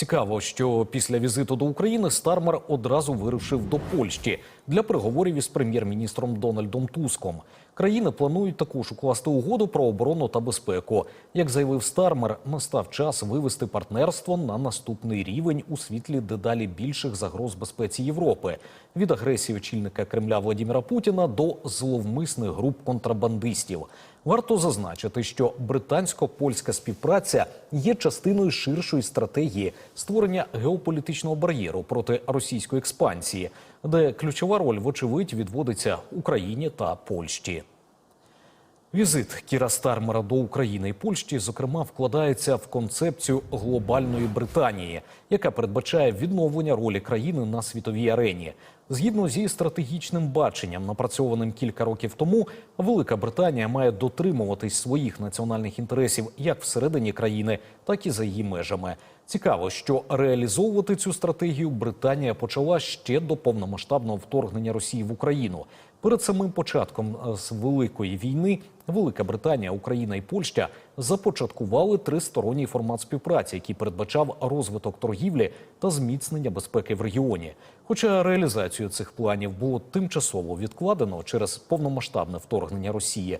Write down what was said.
Цікаво, що після візиту до України Стармер одразу вирушив до Польщі для переговорів із прем'єр-міністром Дональдом Туском. Країни планують також укласти угоду про оборону та безпеку. Як заявив Стармер, настав час вивести партнерство на наступний рівень у світлі дедалі більших загроз безпеці Європи від агресії очільника Кремля Владіміра Путіна до зловмисних груп контрабандистів. Варто зазначити, що британсько-польська співпраця є частиною ширшої стратегії створення геополітичного бар'єру проти російської експансії, де ключова роль, вочевидь, відводиться Україні та Польщі. Візит Кіра Стармера до України і Польщі, зокрема, вкладається в концепцію глобальної Британії, яка передбачає відновлення ролі країни на світовій арені. Згідно зі стратегічним баченням, напрацьованим кілька років тому, Велика Британія має дотримуватись своїх національних інтересів як всередині країни, так і за її межами. Цікаво, що реалізовувати цю стратегію Британія почала ще до повномасштабного вторгнення Росії в Україну. Перед самим початком е, з великої війни Велика Британія, Україна і Польща започаткували тристоронній формат співпраці, який передбачав розвиток торгівлі та зміцнення безпеки в регіоні. Хоча реалізацію цих планів було тимчасово відкладено через повномасштабне вторгнення Росії,